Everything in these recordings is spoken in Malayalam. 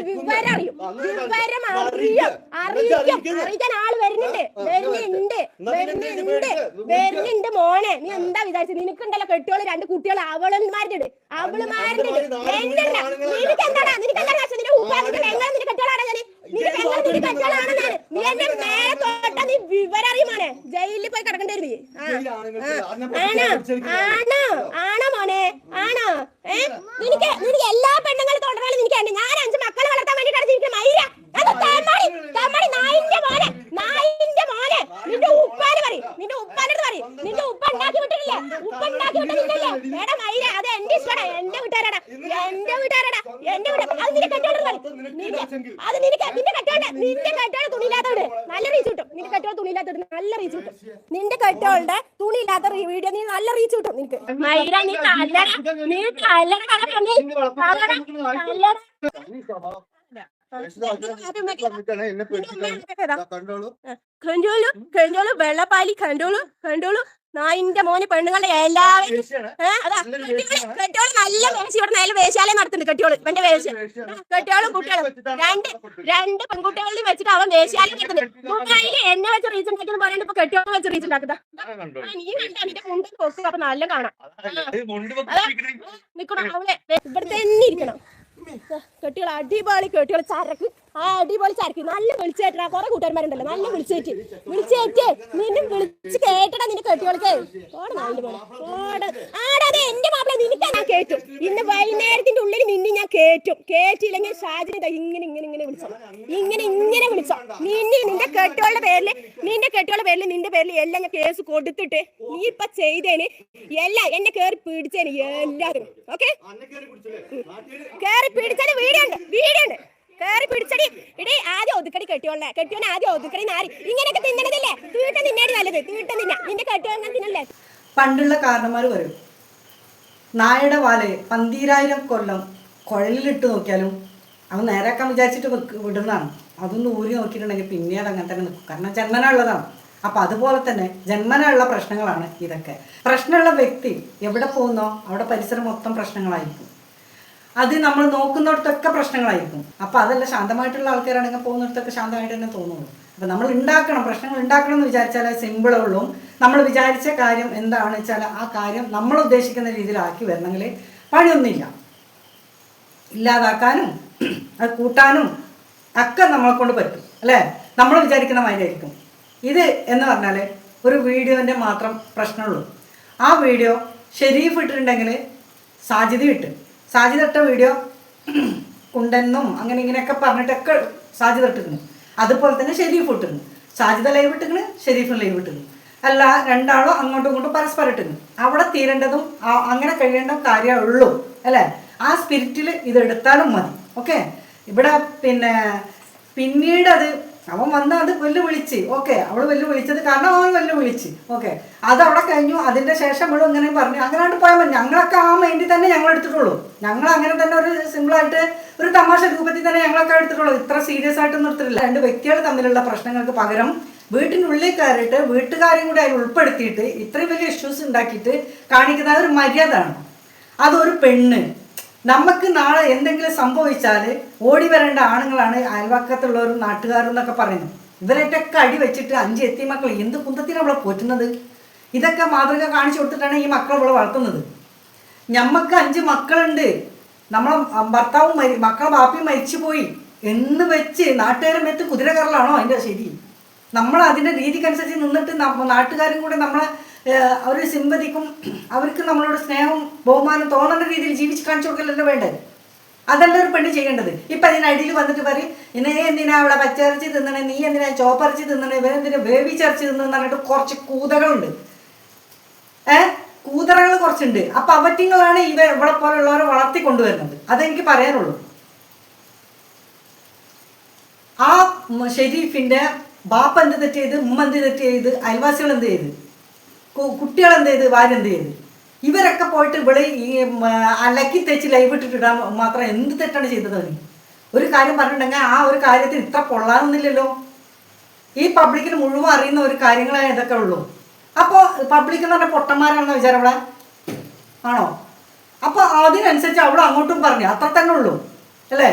വിവരം അറിയും അങ്ങനെ വിവരം ഞാൻ അറിയും അറിയിക്കും. അറിയിക്കാൻ ആൾ വരുന്നുണ്ട്. വരുന്നുണ്ട്. വരുന്നുണ്ട്. മോനെ. നീ എന്താ വിചാരിച്ചത്? നിനക്കുണ്ടല്ലോ കെട്ടിയോൾ രണ്ട് കുട്ടികൾ അവളന്മാരുടെ ഉണ്ട് അവളുമാരുടെ എന്റെ നിനക്ക് നിനക്ക്? നിന്റെ ഉപ്പ നിന്റെ പെങ്ങൾ നിന്റെ കെട്ടിയോളാണ് ഞാൻ നിന്റെ ഇജ്ജ് നിന്റെ കെട്ടിയോളാണ് ഞാൻ നീ എന്നെ നേരെ തൊട്ട നീ വിവരം അറിയുമോനെ ജയിലിൽ പോയി കിടക്കേണ്ടി വരും നീ. ആണോ? ആണോ? ആണോ മോനെ? ആണോ ഏ നിനക്ക് നിനക്ക് എല്ലാ പെണ്ണുങ്ങളും തുടരാനും നിനക്ക് ഉണ്ട് ഞാൻ അഞ്ച് മക്കളെ വളർത്താൻ വേണ്ടിട്ടാണ് ജീവിക്കുന്നത് മൈര അത് തേമാടി തേമാടി നായിന്റെ മോനെ നായിന്റെ മോനെ നിന്റെ ഉപ്പാന് പറ നിന്റെ ഉപ്പാന്റെ അടുത്ത് പറ നിന്റെ ഉപ്പ ഉണ്ടാക്കി വിട്ടിട്ടില്ലേ ഉപ്പ ഉണ്ടാക്കി വിട്ടിട്ടില്ലേ എടാ മൈര അത് എന്റെ ഇഷ്ടമാണ് എന്റെ വീട്ടുകാരാടാ എന്റെ വീട്ടുകാരാടാ എന്റെ വീട്ടുകാർ അത് നിന്റെ കെട്ടോട് പറ നിന്റെ അത് നിനക്ക് നിന്റെ കെട്ടോണ്ട് നിന്റെ കെട്ടോട് തുണിയില്ലാത്തവിടെ നല്ല റീച്ച് കിട്ടും നിന്റെ കെട്ടോട് തുണിയില്ലാത്തവിടെ നല്ല റീച്ച് കിട്ടും നിന്റെ കെട്ടോളുടെ തുണിയില്ലാത്ത വീഡിയോ നീ നല്ല റീച്ച് കിട്ടും നിനക്ക് മൈര നീ കല്ലട നീ കല്ലട കണ്ടോളൂ കണ്ടോളൂ വെള്ളപ്പാലി കണ്ടോളൂ കണ്ടോളൂ നായിന്റെ മോന് പെണ്ണുങ്ങളുടെ എല്ലാവരും കെട്ടിയോൾ നല്ല വേശി ഇവിടെ നല്ല വേശാലയം നടത്തുന്നുണ്ട് കെട്ടിയോൾ. ഇവന്റെ വേശ കെട്ടിയോളും കുട്ടികളും. രണ്ട് രണ്ട് പെൺകുട്ടികളിൽ വെച്ചിട്ട് അവൻ വേശാലയം നടത്തുന്നത്. ദുബായിൽ എന്നെ വെച്ച് റീസൺ കെട്ടി പറയുന്നത് ഇപ്പൊ കെട്ടിയോളം വെച്ച് റീസൺ ഉണ്ടാക്കുന്ന നീ കണ്ട? നിന്റെ മുണ്ട് കൊക്ക്. അപ്പൊ നല്ല കാണാം. നിക്കണം? അവളെ ഇവിടെ തന്നെ ഇരിക്കണം. കെട്ടികൾ അടിപൊളി കെട്ടികൾ ചരക്ക്. ആ അടിപൊളി ചരക്ക്. നല്ല വിളിച്ചേട്ടാ കുറെ കൂട്ടുകാരന്മാരുണ്ടല്ലോ. നല്ല വിളിച്ചേറ്റ്. വിളിച്ചേറ്റ്. നിന്നെ വിളിച്ച് കേട്ടടാ നിന്റെ ഓടെ ആടാതെ എന്റെ മാപ്പിള നിനക്കാ ഞാൻ കേറ്റും. ഇന്ന് വൈകുന്നേരത്തിന്റെ ഉള്ളിൽ നിന്നെ ഞാൻ കേറ്റും. കേറ്റില്ലെങ്കിൽ ഷാജിനെ ഇങ്ങനെ ഇങ്ങനെ ഇങ്ങനെ വിളിച്ചോ. ഇങ്ങനെ ഇങ്ങനെ വിളിച്ചോ. നിന്നെ നിന്റെ കെട്ടുകളുടെ പേരിൽ നിന്റെ കെട്ടുകളുടെ പേരിൽ നിന്റെ പേരിൽ എല്ലാം ഞാൻ കേസ് കൊടുത്തിട്ട് നീ ഇപ്പൊ ചെയ്തേന്. എല്ലാം എന്നെ കേറി പിടിച്ചേന് എല്ലാവരും ഓക്കെ? കേറി പിടിച്ചാൽ വീടുണ്ട് വീടുണ്ട് കേറി പിടിച്ചടി. ഇടി ആദ്യം ഒതുക്കടി കെട്ടിയോളെ. കെട്ടിയോനെ ആദ്യം ഒതുക്കടി നാരി ഇങ്ങനെയൊക്കെ തിന്നണതില്ലേ? തീട്ട നിന്നേടി നല്ലത്. തീട്ട നിന്ന നിന്റെ കെട്ടിയോനെ തിന്നല്ലേ? പണ്ടുള്ള കാരണന്മാർ പറയും നായയുടെ വാൽ പന്തീരായിരം കൊല്ലം കുഴലിലിട്ട് നോക്കിയാലും അവൻ നേരാക്കാൻ വിചാരിച്ചിട്ട് വിടുന്നതാണ്. അതൊന്ന് ഊരി നോക്കിയിട്ടുണ്ടെങ്കിൽ പിന്നെ അത് അങ്ങനെ തന്നെ നിൽക്കും കാരണം ജന്മന ഉള്ളതാണ്. അപ്പം അതുപോലെ തന്നെ ജന്മനുള്ള പ്രശ്നങ്ങളാണ് ഇതൊക്കെ. പ്രശ്നമുള്ള വ്യക്തി എവിടെ പോകുന്നോ അവിടെ പരിസരം മൊത്തം പ്രശ്നങ്ങളായിരിക്കും. അത് നമ്മൾ നോക്കുന്നിടത്തൊക്കെ പ്രശ്നങ്ങളായിരിക്കും. അപ്പോൾ അതല്ല ശാന്തമായിട്ടുള്ള ആൾക്കാരാണെങ്കിൽ പോകുന്നിടത്തൊക്കെ ശാന്തമായിട്ട് തന്നെ തോന്നുള്ളൂ. അപ്പോൾ നമ്മൾ ഉണ്ടാക്കണം പ്രശ്നങ്ങൾ ഉണ്ടാക്കണം എന്ന് വിചാരിച്ചാൽ സിമ്പിളേ ഉള്ളൂ. നമ്മൾ വിചാരിച്ച കാര്യം എന്താണെന്ന് വെച്ചാൽ ആ കാര്യം നമ്മൾ ഉദ്ദേശിക്കുന്ന രീതിയിലാക്കി വരണമെങ്കിൽ പണിയൊന്നുമില്ല. ഇല്ലാതാക്കാനും അത് കൂട്ടാനും ഒക്കെ നമ്മളെ കൊണ്ട് പറ്റും അല്ലേ? നമ്മൾ വിചാരിക്കുന്ന മാതിരിയായിരിക്കും ഇത് എന്ന് പറഞ്ഞാൽ ഒരു വീഡിയോന്റെ മാത്രം പ്രശ്നമുള്ളൂ. ആ വീഡിയോ ഷെരീഫ് ഇട്ടിട്ടുണ്ടെങ്കിൽ സാധ്യത ഇട്ട് സാജിദ തട്ട വീഡിയോ ഉണ്ടെന്നും അങ്ങനെ ഇങ്ങനെയൊക്കെ പറഞ്ഞിട്ടൊക്കെ സാജി ഇട്ടിരുന്നു. അതുപോലെ തന്നെ ഷെരീഫ് ഇട്ടിരുന്നു. സാജിത ലൈവ് ഇട്ടിരുന്നു ഷെരീഫും ലൈവ് ഇട്ടിരുന്നു. അല്ല രണ്ടാളോ അങ്ങോട്ടും ഇങ്ങോട്ടും പരസ്പരം ഇട്ടിരുന്നു. അവിടെ തീരേണ്ടതും അങ്ങനെ കഴിയേണ്ട കാര്യമേ ഉള്ളൂ അല്ലേ? ആ സ്പിരിറ്റിൽ ഇതെടുത്താലും മതി ഓക്കെ ഇവിടെ പിന്നെ പിന്നീട് അത് അവൻ വന്ന് അത് വെല്ലു വിളിച്ച് ഓക്കെ അവൾ വെല്ലു വിളിച്ചത് കാരണം അവൻ വെല്ലു വിളിച്ച് ഓക്കെ അത് അവിടെ കഴിഞ്ഞു അതിന്റെ ശേഷം അവളും ഇങ്ങനെ പറഞ്ഞു അങ്ങനെ പോയാൽ മതി ഞങ്ങളൊക്കെ ആ മൈൻഡിൽ തന്നെ ഞങ്ങൾ എടുത്തിട്ടുള്ളൂ. ഞങ്ങൾ അങ്ങനെ തന്നെ ഒരു സിമ്പിൾ ആയിട്ട് ഒരു തമാശ രൂപത്തിൽ തന്നെ ഞങ്ങളൊക്കെ എടുത്തിട്ടുള്ളൂ. ഇത്ര സീരിയസ് ആയിട്ട് എടുത്തിട്ടില്ല രണ്ട് വ്യക്തികൾ തമ്മിലുള്ള പ്രശ്നങ്ങൾക്ക് പകരം വീട്ടിനുള്ളിൽ കയറിയിട്ട് വീട്ടുകാരെയും കൂടി അതിൽ ഉൾപ്പെടുത്തിയിട്ട് ഇത്രയും വലിയ ഇഷ്യൂസ് ഉണ്ടാക്കിയിട്ട് കാണിക്കുന്ന ഒരു മര്യാദ ആണ് അതൊരു പെണ്ണ്. നമുക്ക് നാളെ എന്തെങ്കിലും സംഭവിച്ചാൽ ഓടി വരേണ്ട ആണുങ്ങളാണ് അയൽവക്കത്തുള്ളവരും നാട്ടുകാരും എന്നൊക്കെ പറയുന്നത്. ഇവരൊക്കെ അടി വെച്ചിട്ട് അഞ്ച് എത്തി മക്കൾ എന്ത് കുന്തത്തിനാണ് അവളെ പോറ്റുന്നത്? ഇതൊക്കെ മാതൃക കാണിച്ചു കൊടുത്തിട്ടാണ് ഈ മക്കളെ അവളെ വളർത്തുന്നത്. ഞമ്മക്ക് അഞ്ച് മക്കളുണ്ട്. നമ്മളെ ഭർത്താവും മരി മക്കളെ ബാപ്പിയും മരിച്ചു പോയി. എന്ന് വെച്ച് നാട്ടുകാരും വെച്ച് കുതിര കയറലാണോ അതിന്റെ ശരി? നമ്മൾ അതിന്റെ രീതിക്കനുസരിച്ച് നിന്നിട്ട് നാട്ടുകാരും കൂടെ നമ്മളെ ഏഹ്, ഒരു സിമ്പതിക്കും. അവർക്ക് നമ്മളോട് സ്നേഹവും ബഹുമാനം തോന്നുന്ന രീതിയിൽ ജീവിച്ച് കാണിച്ചു കൊടുക്കലല്ലോ വേണ്ടത്? അതല്ല ഒരു പെണ്ണ് ചെയ്യേണ്ടത്. ഇപ്പം അതിനടിയിൽ വന്നിട്ട് പറയും ഇന്നേ എന്തിനാ അവളെ പച്ചറിച്ച് തിന്നണേ? നീ എന്തിനാ ചോപ്പറിച്ച് തിന്നണേ? വേവി ചർച്ച് തിന്നെന്ന് പറഞ്ഞിട്ട് കുറച്ച് കൂതകളുണ്ട്. ഏ കൂതറകൾ കുറച്ചുണ്ട്. അപ്പൊ അവറ്റിങ്ങളാണ് ഇവ ഇവിടെ പോലുള്ളവരെ വളർത്തി കൊണ്ടുവരുന്നത് അതെനിക്ക് പറയാനുള്ളൂ. ആ ഷെരീഫിന്റെ ബാപ്പ എന്ത് തെറ്റ് ചെയ്ത് ഉമ്മ എന്ത് തെറ്റ് ചെയ്ത് അയൽവാസികൾ എന്ത് ചെയ്ത്? കുട്ടികൾ എന്ത് ചെയ്ത് ഭാര്യ എന്ത് ചെയ്ത് ഇവരൊക്കെ പോയിട്ട് ഇവിടെ ഈ അലക്കി തെച്ച് ലൈവ് ഇട്ടിട്ടിടാൻ മാത്രം എന്ത് തെറ്റാണ് ചെയ്തത് അവന് ഒരു കാര്യം പറഞ്ഞിട്ടുണ്ടെങ്കിൽ ആ ഒരു കാര്യത്തിൽ ഇത്ര കൊള്ളാമെന്നില്ലല്ലോ ഈ പബ്ലിക്കിന് മുഴുവൻ അറിയുന്ന ഒരു കാര്യങ്ങളാണ് ഇതൊക്കെ ഉള്ളൂ. അപ്പോൾ പബ്ലിക് എന്ന് പറഞ്ഞാൽ പൊട്ടന്മാരാണെന്ന് വിചാരം അവിടെ? ആണോ? അപ്പോൾ അതിനനുസരിച്ച് അവിടെ അങ്ങോട്ടും പറഞ്ഞു. അത്ര തന്നെ ഉള്ളൂ. അല്ലേ?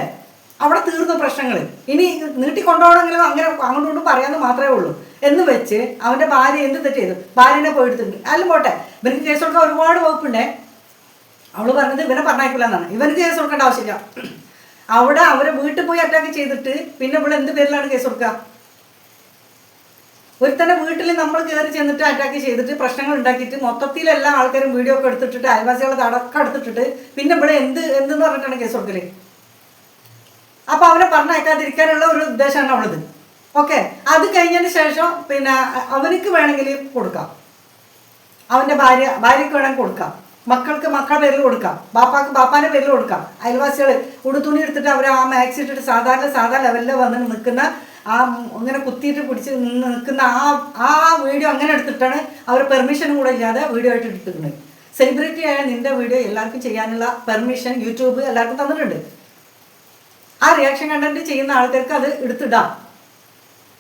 അവിടെ തീർന്നു പ്രശ്നങ്ങൾ ഇനി നീട്ടിക്കൊണ്ടുപോകണമെങ്കിലും അങ്ങനെ അങ്ങോട്ടും പറയാമെന്ന് മാത്രമേ ഉള്ളൂ. എന്ന് വെച്ച് അവന്റെ ഭാര്യ എന്ത് തെറ്റ് ചെയ്തു? ഭാര്യനെ പോയി എടുത്തിട്ടുണ്ട് അല്ല പോട്ടെ. ഇവർക്ക് കേസ് കൊടുക്കാൻ ഒരുപാട് വകുപ്പുണ്ടേ. അവൾ പറഞ്ഞത് ഇവനെ പറഞ്ഞേക്കില്ല എന്നാണ്. ഇവന് കേസ് കൊടുക്കേണ്ട ആവശ്യമില്ല. അവിടെ അവരെ വീട്ടിൽ പോയി അറ്റാക്ക് ചെയ്തിട്ട് പിന്നെ ഇവിടെ എന്ത് പേരിലാണ് കേസ് കൊടുക്കുക ഒരുത്തന്നെ വീട്ടിൽ നമ്മൾ കയറി ചെന്നിട്ട് അറ്റാക്ക് ചെയ്തിട്ട് പ്രശ്നങ്ങൾ ഉണ്ടാക്കിയിട്ട് മൊത്തത്തിൽ എല്ലാ ആൾക്കാരും വീഡിയോ ഒക്കെ എടുത്തിട്ടിട്ട് അയൽവാസികളെ തടക്കം എടുത്തിട്ടിട്ട് പിന്നെ ഇവിടെ എന്ത് എന്തെന്ന് പറഞ്ഞിട്ടാണ് കേസ് കൊടുക്കൽ? അപ്പൊ അവനെ പറഞ്ഞയക്കാതിരിക്കാനുള്ള ഒരു ഉദ്ദേശമാണ് അവളത്. ഓക്കെ അത് കഴിഞ്ഞതിന് ശേഷം പിന്നെ അവനക്ക് വേണമെങ്കിൽ കൊടുക്കാം. അവന്റെ ഭാര്യ ഭാര്യയ്ക്ക് വേണമെങ്കിൽ കൊടുക്കാം. മക്കൾക്ക് മക്കളുടെ പേരിൽ കൊടുക്കാം. ബാപ്പാക്ക് ബാപ്പാന്റെ പേരിൽ കൊടുക്കാം. അയൽവാസികൾ ഉടുത്തുണി എടുത്തിട്ട് അവർ ആ മാക്സി ഇട്ടിട്ട് സാധാരണ സാധാരണ ലെവലിൽ വന്ന് നിൽക്കുന്ന ആ ഇങ്ങനെ കുത്തിയിട്ട് പിടിച്ച് നിൽക്കുന്ന ആ ആ വീഡിയോ അങ്ങനെ എടുത്തിട്ടാണ് അവർ പെർമിഷൻ കൂടെ ഇല്ലാതെ വീഡിയോ ആയിട്ട് എടുത്തിട്ടുണ്ട് സെലിബ്രിറ്റി ആയ നിന്റെ വീഡിയോ എല്ലാവർക്കും ചെയ്യാനുള്ള പെർമിഷൻ യൂട്യൂബ് എല്ലാവർക്കും തന്നിട്ടുണ്ട്. ആ റിയാക്ഷൻ കണ്ടന്റ് ചെയ്യുന്ന ആൾക്കാർക്ക് അത് എടുത്തിടാം.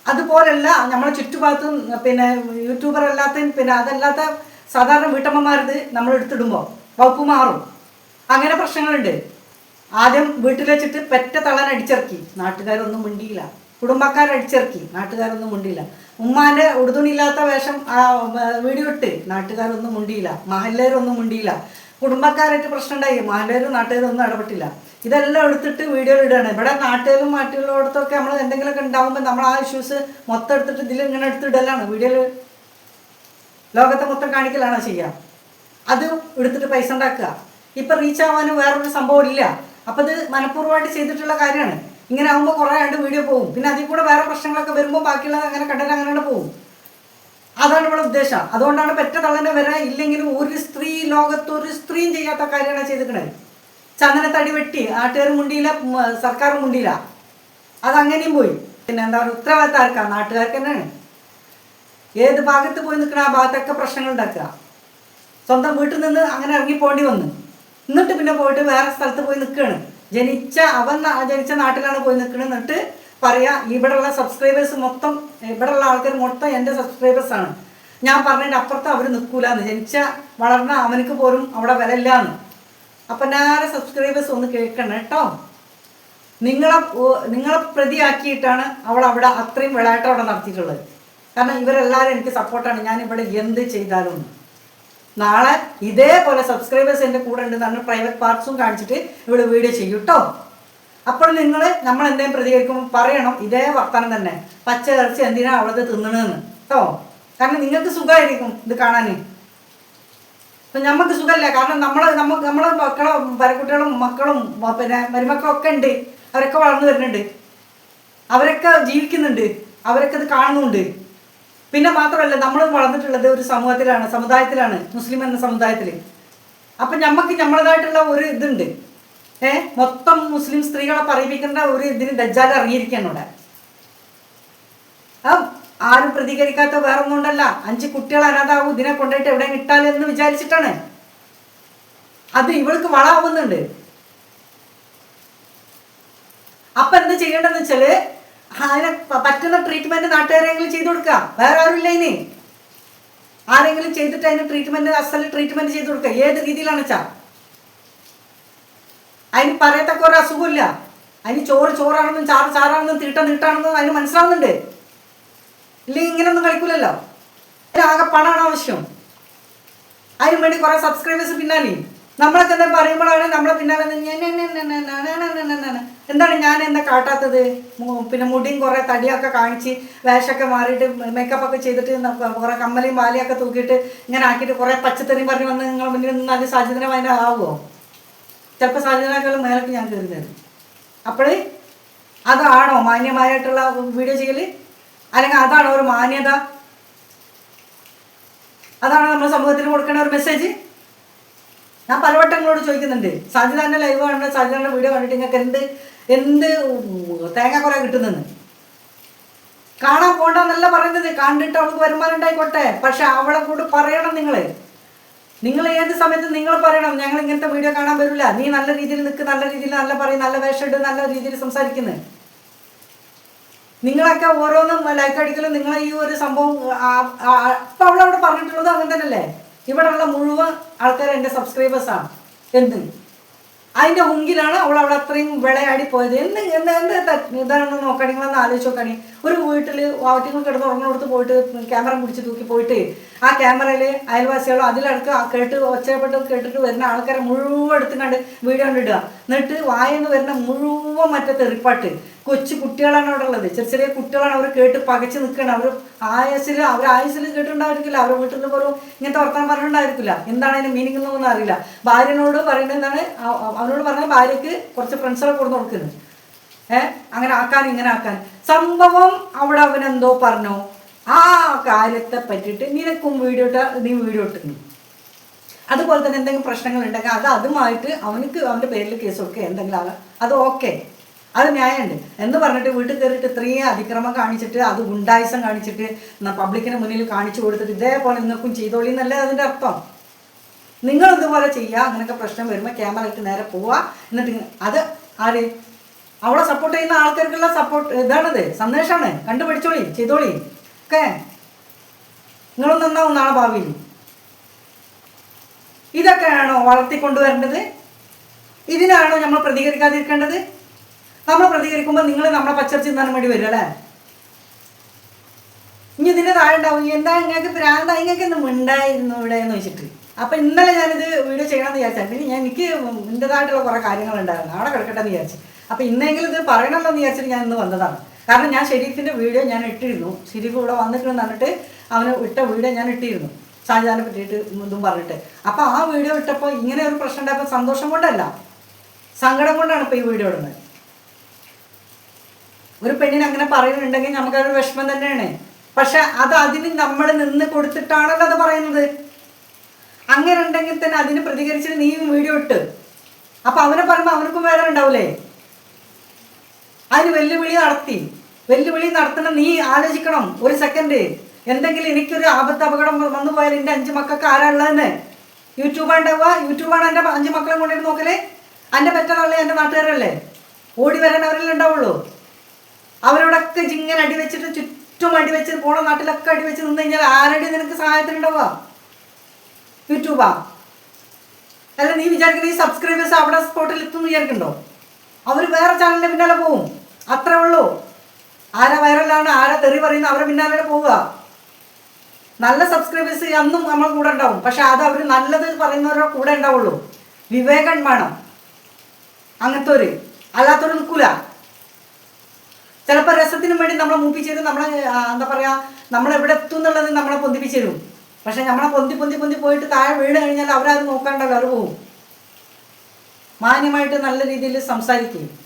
അതുപോലല്ല നമ്മളെ ചുറ്റുഭാഗത്ത് പിന്നെ യൂട്യൂബർ അല്ലാത്ത പിന്നെ അതല്ലാത്ത സാധാരണ വീട്ടമ്മമാരത് നമ്മൾ എടുത്തിടുമ്പോൾ വകുപ്പ് മാറും. അങ്ങനെ പ്രശ്നങ്ങളുണ്ട്. ആദ്യം വീട്ടിൽ വെച്ചിട്ട് പെറ്റ തള്ളൻ അടിച്ചിറക്കി. നാട്ടുകാരൊന്നും മിണ്ടിയില്ല. കുടുംബക്കാർ അടിച്ചിറക്കി. നാട്ടുകാരൊന്നും മിണ്ടിയില്ല. ഉമ്മാന്റെ ഉടുതുണിയില്ലാത്ത വേഷം വീഡിയോ ഇട്ട് നാട്ടുകാരൊന്നും മുണ്ടിയില്ല. മഹല്ലേരൊന്നും മുണ്ടിയില്ല. കുടുംബക്കാരായിട്ട് പ്രശ്നം ഉണ്ടായി മഹല്ലേരും നാട്ടുകാരും ഒന്നും ഇടപെട്ടില്ല. ഇതെല്ലാം എടുത്തിട്ട് വീഡിയോ ഇടുകയാണ് ഇവിടെ നാട്ടുകാരും മറ്റുള്ളിടത്തൊക്കെ നമ്മൾ എന്തെങ്കിലുമൊക്കെ ഉണ്ടാകുമ്പോൾ നമ്മൾ ആ ഇഷ്യൂസ് മൊത്തം എടുത്തിട്ട് ഇതിൽ ഇങ്ങനെ എടുത്തിടലാണ് വീഡിയോയിൽ ലോകത്തെ മൊത്തം കാണിക്കലാണോ ചെയ്യുക അത് എടുത്തിട്ട് പൈസ ഉണ്ടാക്കുക. ഇപ്പം റീച്ച് ആവാനും വേറൊരു സംഭവം ഇല്ല. അപ്പം അത് മനഃപൂർവമായിട്ട് ചെയ്തിട്ടുള്ള കാര്യമാണ്. ഇങ്ങനെ ആകുമ്പോൾ കുറേ ആയിട്ട് വീഡിയോ പോകും. പിന്നെ അതിൽ കൂടെ വേറെ പ്രശ്നങ്ങളൊക്കെ വരുമ്പോൾ ബാക്കിയുള്ളത് അങ്ങനെ കണ്ടിട്ട് അങ്ങനെ പോകും. അതാണ് ഇവിടെ ഉദ്ദേശം. അതുകൊണ്ടാണ് പെറ്റ തള്ളനെ വരെ ഇല്ലെങ്കിലും ഒരു സ്ത്രീ ലോകത്ത് ഒരു സ്ത്രീയും ചെയ്യാത്ത കാര്യമാണ് ചന്ദന തടി വെട്ടി നാട്ടുകാർ മുണ്ടിയില്ല സർക്കാർ മുണ്ടിയില്ല അതങ്ങനെയും പോയി. പിന്നെ എന്താ പറയുക ഉത്തരവാദിത്തം നാട്ടുകാർക്ക് തന്നെയാണ്. ഏത് ഭാഗത്ത് പോയി നിൽക്കണ ആ ഭാഗത്തൊക്കെ പ്രശ്നങ്ങൾ ഉണ്ടാക്കുക. സ്വന്തം വീട്ടിൽ നിന്ന് അങ്ങനെ ഇറങ്ങി പോകേണ്ടി വന്നു. എന്നിട്ട് പിന്നെ പോയിട്ട് വേറെ സ്ഥലത്ത് പോയി നിൽക്കുകയാണ്. ജനിച്ച അവൻ ജനിച്ച നാട്ടിലാണ് പോയി നിൽക്കുന്നത് എന്നിട്ട് പറയാ ഇവിടെയുള്ള സബ്സ്ക്രൈബേഴ്സ് മൊത്തം ഇവിടെയുള്ള ആൾക്കാർ മൊത്തം എന്റെ സബ്സ്ക്രൈബേഴ്സാണ് ഞാൻ പറഞ്ഞതിന്റെ അപ്പുറത്ത് അവർ നിൽക്കൂലെന്ന്. ജനിച്ച വളർന്ന അവനക്ക് പോലും അവിടെ വില ഇല്ലാന്ന് അപ്പം ഞാൻ സബ്സ്ക്രൈബേഴ്സ് ഒന്ന് കേൾക്കണം കേട്ടോ നിങ്ങളെ നിങ്ങളെ പ്രതിയാക്കിയിട്ടാണ് അവൾ അവിടെ അത്രയും വിളയാട്ടം അവിടെ നടത്തിയിട്ടുള്ളത്. കാരണം ഇവരെല്ലാവരും എനിക്ക് സപ്പോർട്ടാണ് ഞാൻ ഇവിടെ എന്ത് ചെയ്താലും. നാളെ ഇതേപോലെ സബ്സ്ക്രൈബേഴ്സ് എന്റെ കൂടെ ഉണ്ട് പറഞ്ഞ് പ്രൈവറ്റ് പാർട്സും കാണിച്ചിട്ട് ഇവിടെ വീഡിയോ ചെയ്യൂട്ടോ അപ്പോൾ നിങ്ങൾ നമ്മൾ എന്തെങ്കിലും പ്രതികരിക്കുമ്പോൾ പറയണം ഇതേ വർത്തമാനം തന്നെ. പച്ച ഇറച്ചി എന്തിനാ അവളത് തിന്നണെന്ന്. കേട്ടോ കാരണം നിങ്ങൾക്ക് സുഖമായിരിക്കും ഇത് കാണാൻ അപ്പം നമുക്ക് സുഖമല്ല. കാരണം നമ്മൾ നമുക്ക് നമ്മളെ മക്കളും പരക്കുട്ടികളും മക്കളും പിന്നെ മരുമക്കളും ഒക്കെ ഉണ്ട്. അവരൊക്കെ വളർന്നു വരുന്നുണ്ട്. അവരൊക്കെ ജീവിക്കുന്നുണ്ട്. അവരൊക്കെ ഇത് കാണുന്നുണ്ട്. പിന്നെ മാത്രമല്ല നമ്മൾ വളർന്നിട്ടുള്ളത് ഒരു സമൂഹത്തിലാണ് സമുദായത്തിലാണ് മുസ്ലിം എന്ന സമുദായത്തിൽ അപ്പം നമുക്ക് നമ്മളതായിട്ടുള്ള ഒരു ഇതുണ്ട്. ഏ? മൊത്തം മുസ്ലിം സ്ത്രീകളെ പറയിപ്പിക്കേണ്ട ഒരു ഇതിന് ദജ്ജാൽ ഇറങ്ങിയിരിക്കുകയാണ് ഇവിടെ. ആരും പ്രതികരിക്കാത്ത വേറെ ഒന്നുകൊണ്ടല്ല. അഞ്ച് കുട്ടികൾ അനാഥാവും ഇതിനെ കൊണ്ടുപോയിട്ട് എവിടെ എന്ന് വിചാരിച്ചിട്ടാണ്. അത് ഇവൾക്ക് വളാവുന്നുണ്ട്. അപ്പൊ എന്ത് ചെയ്യേണ്ടതെന്ന് വെച്ചാൽ അതിനെ പറ്റുന്ന ട്രീറ്റ്മെന്റ് നാട്ടുകാരെങ്കിലും ചെയ്തു കൊടുക്കുക. വേറെ ആരുമില്ല ഇനി. ആരെങ്കിലും ചെയ്തിട്ട് അതിന് ട്രീറ്റ്മെന്റ് അസൽ ട്രീറ്റ്മെന്റ് ചെയ്തു കൊടുക്കുക. ഏത് രീതിയിലാണ് വെച്ചാ അതിന് പറയത്തക്ക ഒരു അസുഖമില്ല. അതിന് ചോറ് ചോറാണെന്നും ചാറ് ചാറാണെന്നും തീട്ട നീട്ടാണെന്നും അതിന് മനസ്സിലാവുന്നുണ്ട്. ഇല്ലെങ്കിൽ ഇങ്ങനെയൊന്നും കളിക്കൂലല്ലോ. അതിനാകെ പണമാണ് ആവശ്യം. അതിന് വേണ്ടി കുറേ സബ്സ്ക്രൈബേഴ്സ് പിന്നാലെ. നമ്മളൊക്കെ എന്താ പറയുമ്പോഴാണ് നമ്മളെ പിന്നാലെ എന്താണ് ഞാൻ എന്താ കാട്ടാത്തത്? പിന്നെ മുടിയും കുറേ തടിയൊക്കെ കാണിച്ച് വേഷമൊക്കെ മാറിയിട്ട് മേക്കപ്പ് ഒക്കെ ചെയ്തിട്ട് കുറേ കമ്മലയും ബാലയൊക്കെ തൂക്കിയിട്ട് ഇങ്ങനെ ആക്കിയിട്ട് കുറേ പച്ചത്തറിയും പറഞ്ഞ് വന്ന് നിങ്ങൾ മുന്നിൽ നിന്ന് അത് ആവുമോ? ചിലപ്പോൾ സാധ്യതക്കാളും മേലൊക്കെ ഞാൻ കയറി തരും. അപ്പോൾ അതാണോ മാന്യമായിട്ടുള്ള വീഡിയോ ചെയ്യൽ അല്ലെങ്കിൽ അതാണോ ഒരു മാന്യത? അതാണോ നമ്മുടെ സമൂഹത്തിന് കൊടുക്കേണ്ട ഒരു മെസ്സേജ് ഞാൻ പലവട്ടം നിങ്ങളോട് ചോദിക്കുന്നുണ്ട് സാജിദാന്റെ ലൈവ് കണ്ട് സാജിദാന്റെ വീഡിയോ കണ്ടിട്ട് നിങ്ങൾക്ക് എന്ത് എന്ത് തേങ്ങ കുറെ കിട്ടുന്നെന്ന്. കാണാൻ പോണ്ടെന്നല്ല പറയുന്നത്. കണ്ടിട്ട് അവൾക്ക് വരുമാനം ഉണ്ടായിക്കോട്ടെ. പക്ഷെ അവളെ കൂടെ പറയണം നിങ്ങൾ നിങ്ങൾ ഏത് സമയത്ത് നിങ്ങൾ പറയണം ഞങ്ങൾ ഇങ്ങനത്തെ വീഡിയോ കാണാൻ വരില്ല. നീ നല്ല രീതിയിൽ നിൽക്ക് നല്ല രീതിയിൽ നല്ല പറയും നല്ല വേഷം ഇട്ട് നല്ല രീതിയിൽ സംസാരിക്കുന്നത് നിങ്ങളൊക്കെ ഓരോന്നും ലൈക്ക് അടിക്കലും നിങ്ങൾ ഈ ഒരു സംഭവം ഇപ്പം അവളവിടെ പറഞ്ഞിട്ടുള്ളത് അങ്ങനെ തന്നെയല്ലേ? ഇവിടെയുള്ള മുഴുവൻ ആൾക്കാർ എന്റെ സബ്സ്ക്രൈബേഴ്സാണ് എന്ത്? അതിന്റെ മുങ്കിലാണ് അവൾ അവിടെ അത്രയും വിളയാടി പോയത്. എന്ത് എന്ത് എന്ത് ഇതാണെന്ന് നോക്കണെങ്കിൽ നിങ്ങളൊന്ന് ആലോചിച്ച് നോക്കണി ഒരു വീട്ടിൽ വാറ്റിങ്ങൾ കിടന്ന് ഉറങ്ങുന്നിടത്ത് പോയിട്ട് ക്യാമറ മുടിച്ച് തൂക്കി പോയിട്ട് ആ ക്യാമറയിൽ അയൽവാസികളോ അതിലടക്ക് കേട്ട് ഒച്ചപ്പെട്ട് കേട്ടിട്ട് വരുന്ന ആൾക്കാരെ മുഴുവൻ എടുത്തും കണ്ട് വീഡിയോ കണ്ടിടുക. എന്നിട്ട് വായെന്ന് വരുന്ന മുഴുവൻ മറ്റേ തെറിപ്പാട്ട്. കൊച്ചു കുട്ടികളാണ് അവിടെ ഉള്ളത്. ചെറിയ ചെറിയ കുട്ടികളാണ് അവർ കേട്ട് പകച്ച് നിൽക്കണം അവർ ആയസിൽ അവർ ആയുസിൽ കേട്ടിട്ടുണ്ടായിരിക്കില്ല. അവരുടെ വീട്ടിൽ നിന്ന് പോലും ഇങ്ങനത്തെ വർത്താൻ പറഞ്ഞിട്ടുണ്ടായിരിക്കില്ല. എന്താണ് അതിന് മീനിങ് എന്നൊന്നും അറിയില്ല. ഭാര്യനോട് പറയുന്നത് എന്താണ്? അവനോട് പറഞ്ഞ ഭാര്യക്ക് കുറച്ച് ഫ്രണ്ട്സുകളെ കൊടുത്ത് കൊടുക്കുന്നത് ഏ? അങ്ങനെ ആക്കാൻ ഇങ്ങനെ ആക്കാൻ. സംഭവം അവിടെ അവൻ എന്തോ പറഞ്ഞു. ആ കാര്യത്തെ പറ്റിയിട്ട് നിനക്കും വീഡിയോ ഇട്ട നീ വീഡിയോ ഇട്ടു. അതുപോലെ തന്നെ എന്തെങ്കിലും പ്രശ്നങ്ങൾ ഉണ്ടെങ്കിൽ അത് അതുമായിട്ട് അവനക്ക് അവന്റെ പേരിൽ കേസ് കൊടുക്കുക. എന്തെങ്കിലും അത് ഓക്കെ. അത് ന്യായമുണ്ട്. എന്ന് പറഞ്ഞിട്ട് വീട്ടിൽ കയറിയിട്ട് ഇത്രയും അതിക്രമം കാണിച്ചിട്ട് അത് ഗുണ്ടായുസം കാണിച്ചിട്ട് പബ്ലിക്കിന് മുന്നിൽ കാണിച്ചു കൊടുത്തിട്ട് ഇതേപോലെ നിങ്ങൾക്കും ചെയ്തോളി എന്നല്ലേ അതിന്റെ അർത്ഥം? നിങ്ങൾ ഇതുപോലെ ചെയ്യുക? അങ്ങനെയൊക്കെ പ്രശ്നം വരുമ്പോൾ ക്യാമറയ്ക്ക് നേരെ പോവുക. എന്നിട്ട് അത് ആര്? അവളെ സപ്പോർട്ട് ചെയ്യുന്ന ആൾക്കാർക്കുള്ള സപ്പോർട്ട് ഇതാണത് സന്ദേശമാണ് കണ്ടുപിടിച്ചോളി ചെയ്തോളി ഓക്കെ നിങ്ങളും നന്നാവും നാളെ ഭാവിയിൽ ഇതൊക്കെയാണോ വളർത്തിക്കൊണ്ടുവരേണ്ടത് ഇതിനാണോ നമ്മൾ പ്രതികരിക്കാതിരിക്കേണ്ടത് നമ്മൾ പ്രതികരിക്കുമ്പോൾ നിങ്ങൾ നമ്മളെ പച്ചർച്ച തിന്നാൻ വേണ്ടി വരും അല്ലേ ഇനി ഇതിന്റെ താഴെ ഉണ്ടാവും എന്താ നിങ്ങൾക്ക് പ്രാന്ത നിങ്ങൾക്ക് ഇന്ന് മിണ്ടായിരുന്നു ഇവിടെ എന്ന് വെച്ചിട്ട് അപ്പം ഇന്നലെ ഞാനിത് വീഡിയോ ചെയ്യണമെന്ന് വിചാരിച്ചാൽ പിന്നെ ഞാൻ എനിക്ക് എന്റെതായിട്ടുള്ള കാര്യങ്ങൾ ഉണ്ടായിരുന്നു അവിടെ കിടക്കട്ടെ എന്ന് വിചാരിച്ചു അപ്പം ഇന്നെങ്കിലും ഇത് പറയണമല്ലോ എന്ന് വിചാരിച്ചിട്ട് ഞാൻ ഇന്ന് വന്നതാണ്. കാരണം ഞാൻ ഷെരീഫിന്റെ വീഡിയോ ഞാൻ ഇട്ടിരുന്നു. ഷെരീഫ് ഇവിടെ വന്നിട്ടുണ്ടെന്ന് പറഞ്ഞിട്ട് അവന് ഇട്ട വീഡിയോ ഞാൻ ഇട്ടിരുന്നു. ഷാജാനെ പറ്റിയിട്ട് ഇതും പറഞ്ഞിട്ട്. അപ്പോൾ ആ വീഡിയോ ഇട്ടപ്പോൾ ഇങ്ങനെ ഒരു പ്രശ്നം ഉണ്ടായപ്പോൾ സന്തോഷം കൊണ്ടല്ല. സങ്കടം കൊണ്ടാണ് ഇപ്പോൾ ഈ വീഡിയോ ഇടുന്നത്. ഒരു പെണ്ണിന് അങ്ങനെ പറയുന്നുണ്ടെങ്കിൽ നമുക്കതൊരു വിഷമം തന്നെയാണ്. പക്ഷെ അത് അതിന് നമ്മൾ നിന്ന് കൊടുത്തിട്ടാണല്ലോ അത് പറയുന്നത്. അങ്ങനെ ഉണ്ടെങ്കിൽ തന്നെ അതിന് പ്രതികരിച്ചിട്ട് നീയും വീഡിയോ ഇട്ട്. അപ്പൊ അവനെ പറയുമ്പോൾ അവനക്കും വേദന ഉണ്ടാവൂലേ? അതിന് വെല്ലുവിളി നടത്തി. വെല്ലുവിളി നടത്തണം. നീ ആലോചിക്കണം. ഒരു സെക്കൻഡ് എന്തെങ്കിലും എനിക്കൊരു ആപത്ത് അപകടം വന്നു പോയാൽ എന്റെ അഞ്ച് മക്കൾക്ക് ആരാ ഉള്ളതെന്ന്? യൂട്യൂബാണ് ഉണ്ടാവുക യൂട്യൂബാണ് എന്റെ അഞ്ച് മക്കളെ കൊണ്ടിട്ട് നോക്കലേ. എന്റെ പെറ്റലുള്ള എന്റെ നാട്ടുകാരല്ലേ? ഓടി വരാൻ അവരെല്ലാം ഉണ്ടാവുള്ളൂ. അവരോടൊക്കെ ഇങ്ങനെ അടിവെച്ചിട്ട് ചുറ്റും അടിവെച്ച് പോണ നാട്ടിലൊക്കെ അടിവെച്ച് നിന്ന് കഴിഞ്ഞാൽ ആരുടെ നിനക്ക് സഹായത്തിനുണ്ടാവുക യൂട്യൂബാ. അല്ല നീ വിചാരിക്കുന്ന ഈ സബ്സ്ക്രൈബേഴ്സ് അവിടെ സ്പോട്ടിൽ എത്തും വിചാരിക്കണ്ടോ അവർ വേറെ ചാനലിന്റെ പിന്നാലെ പോവും. അത്രേ ഉള്ളൂ. ആരാ വൈറലാണ് ആരാ തെറി പറയുന്ന അവരെ പിന്നാലെ പോവുക. നല്ല സബ്സ്ക്രൈബേഴ്സ് അന്നും നമ്മൾ കൂടെ ഉണ്ടാവും. പക്ഷെ അത് അവർ നല്ലത് പറയുന്നവരുടെ കൂടെ ഉണ്ടാവുള്ളൂ. വിവേകം വേണം. അങ്ങനത്തെ ഒരു അല്ലാത്തൊരു നിൽക്കൂല. ചിലപ്പോൾ രസത്തിനും വേണ്ടി നമ്മളെ മൂപ്പിച്ചേരും നമ്മളെ എന്താ പറയുക നമ്മളെവിടെ എത്തും എന്നുള്ളത് നമ്മളെ പൊന്തിപ്പിച്ചു തരും പക്ഷെ നമ്മളെ പൊന്തി പൊന്തി പൊന്തി പോയിട്ട് താഴെ വീണ് കഴിഞ്ഞാൽ അവരത് നോക്കാണ്ടല്ലോ അവർ പോവും. മാന്യമായിട്ട് നല്ല രീതിയിൽ സംസാരിക്കും.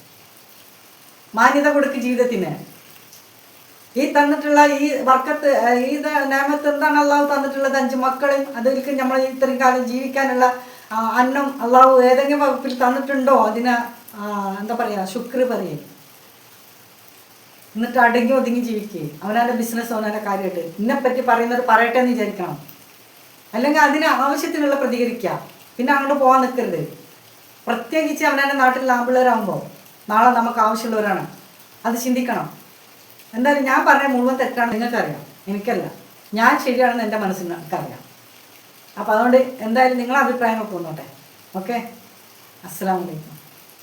മാന്യത കൊടുക്കും ജീവിതത്തിന്. ഈ തന്നിട്ടുള്ള ഈ വർക്കത്ത് ഈ നിയമത്ത് എന്താണ് അള്ളാഹു തന്നിട്ടുള്ളത്? അഞ്ച് മക്കളും അതിലേക്ക് നമ്മൾ ഇത്രയും കാലം ജീവിക്കാനുള്ള അന്നം അള്ളാഹു ഏതെങ്കിലും വകുപ്പിൽ തന്നിട്ടുണ്ടോ? അതിന് എന്താ പറയുക ശുക്ര പറയും. എന്നിട്ട് അടങ്ങി ഒതുങ്ങി ജീവിക്കേ. അവനവന്റെ ബിസിനസ് അവനവന്റെ കാര്യമായിട്ട്. ഇന്നെപ്പറ്റി പറയുന്നത് പറയട്ടെ എന്ന് വിചാരിക്കണം. അല്ലെങ്കിൽ അതിന് ആവശ്യത്തിനുള്ള പ്രതികരിക്കുക പിന്നെ അങ്ങോട്ട് പോകാൻ നിൽക്കരുത്. പ്രത്യേകിച്ച് അവനവന്റെ നാട്ടിലുള്ള ആമ്പിള്ളേരാകുമ്പോൾ നാളെ നമുക്ക് ആവശ്യമുള്ളവരാണ്. അത് ചിന്തിക്കണം. എന്തായാലും ഞാൻ പറഞ്ഞ മുഴുവൻ തെറ്റാണ്. നിങ്ങൾക്കറിയാം. എനിക്കല്ല. ഞാൻ ശരിയാണെന്ന് എന്റെ മനസ്സിന് എനിക്കറിയാം. അപ്പോൾ അതുകൊണ്ട് എന്തായാലും നിങ്ങളെ അഭിപ്രായങ്ങൾ വന്നോട്ടെ ഓക്കെ? അസ്സാം വലൈക്കും